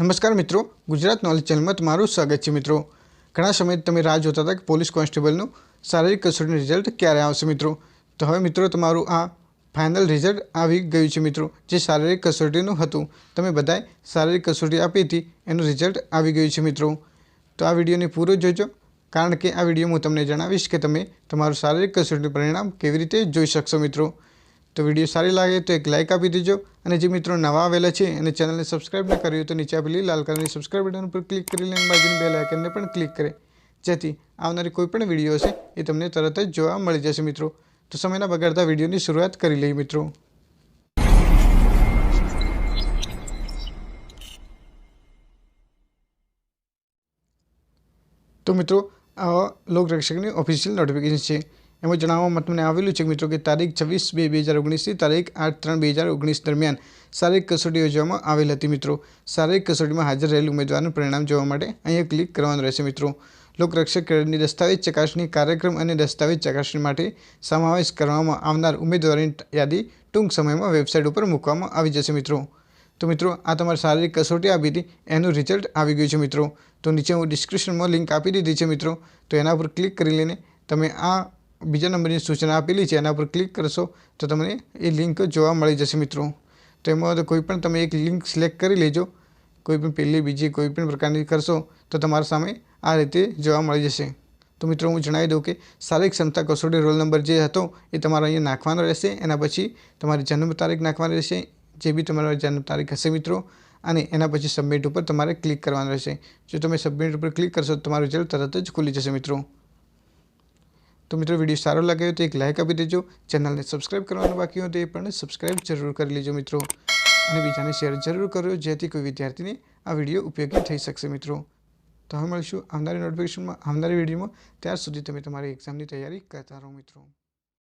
નમસ્કાર મિત્રો, ગુજરાત નોલેજ ચેનલમાં તમારું સ્વાગત છે મિત્રો. ઘણા સમયથી તમે રાહ જોતા હતા કે પોલીસ કોન્સ્ટેબલનું શારીરિક કસોટીનું રિઝલ્ટ ક્યારે આવશે મિત્રો? તો હવે મિત્રો, તમારું આ ફાઇનલ રિઝલ્ટ આવી ગયું છે મિત્રો, જે શારીરિક કસોટીનું હતું. તમે બધાએ શારીરિક કસોટી આપી હતી, એનું રિઝલ્ટ આવી ગયું છે મિત્રો. તો આ વિડીયોને પૂરો જોજો, કારણ કે આ વીડિયો હું તમને જણાવીશ કે તમે તમારું શારીરિક કસોટીનું પરિણામ કેવી રીતે જોઈ શકશો મિત્રો. તો વીડિયો સારી લાગે તો એક લાઇક આપી દેજો. અને જે મિત્રો નવા આવેલા છે અને ચેનલને સબસ્ક્રાઇબ ન કર્યું તો નીચે આપેલી લાલ કલરની સબસ્ક્રાઇબ બટન ઉપર ક્લિક કરી લઈને બાજુની બે આઇકનને પણ ક્લિક કરે. જેથી આવનારી કોઈપણ વીડિયો હશે એ તમને તરત જ જોવા મળી જશે મિત્રો. તો સમયના બગાડતા વિડીયોની શરૂઆત કરી લઈએ મિત્રો. તો મિત્રો, આ લોકરક્ષકની ઓફિશિયલ નોટિફિકેશન છે. એમાં જણાવવામાં તમને આવેલું છે મિત્રો કે તારીખ છવ્વીસ બે બે હજાર ઓગણીસથી તારીખ આઠ ત્રણ બે હજાર ઓગણીસ દરમિયાન શારીરિક કસોટી યોજવામાં આવેલ હતી મિત્રો. શારીરિક કસોટીમાં હાજર રહેલ ઉમેદવારનું પરિણામ જોવા માટે અહીંયા ક્લિક કરવાનું રહેશે મિત્રો. લોકરક્ષક કેડરની દસ્તાવેજ ચકાસણી કાર્યક્રમ અને દસ્તાવેજ ચકાસણી માટે સમાવેશ કરવામાં આવનાર ઉમેદવારોની યાદી ટૂંક સમયમાં વેબસાઇટ ઉપર મૂકવામાં આવી જશે મિત્રો. તો મિત્રો, આ તમારી શારીરિક કસોટી આપી હતી એનું રિઝલ્ટ આવી ગયું છે મિત્રો. તો નીચે હું ડિસ્ક્રિપ્શનમાં લિંક આપી દીધી છે મિત્રો. તો એના પર ક્લિક કરી લઈને તમે આ બીજા નંબરની સૂચના આપેલી છે, એના પર ક્લિક કરશો તો તમને એ લિંક જોવા મળી જશે મિત્રો. તો એમાં કોઈ પણ તમે એક લિંક સિલેક્ટ કરી લેજો, કોઈ પણ પહેલી, બીજી કોઈ પણ પ્રકારની કરશો તો તમારા સામે આ રીતે જોવા મળી જશે. તો મિત્રો હું જણાવી દઉં કે શારીરિક ક્ષમતા કસોટી રોલ નંબર જે હતો એ તમારે અહીંયા નાખવાનો રહેશે, એના પછી તમારી જન્મ તારીખ નાખવાની રહેશે, જે બી તમારો જન્મ તારીખ હશે મિત્રો, અને એના પછી સબમિટ ઉપર તમારે ક્લિક કરવાનું રહેશે. જો તમે સબમિટ ઉપર ક્લિક કરશો તો તમારું રિઝલ્ટ તરત જ ખુલી જશે મિત્રો. તો મિત્રો વીડિયો સારો લાગ્યો તો એક લાઇક આપી દેજો. ચેનલને સબસ્ક્રાઈબ કરવાનું બાકી હોય તો એ પણ સબસ્ક્રાઇબ જરૂર કરી લેજો મિત્રો. અને બીજાને શેર જરૂર કરો જેથી કોઈ વિદ્યાર્થીને આ વીડિયો ઉપયોગી થઈ શકશે મિત્રો. તો હવે મળીશું આવનારી નોટિફિકેશનમાં આવનારી વિડીયોમાં ત્યાર સુધી તમે તમારી એક્ઝામની તૈયારી કરતા રહો મિત્રો.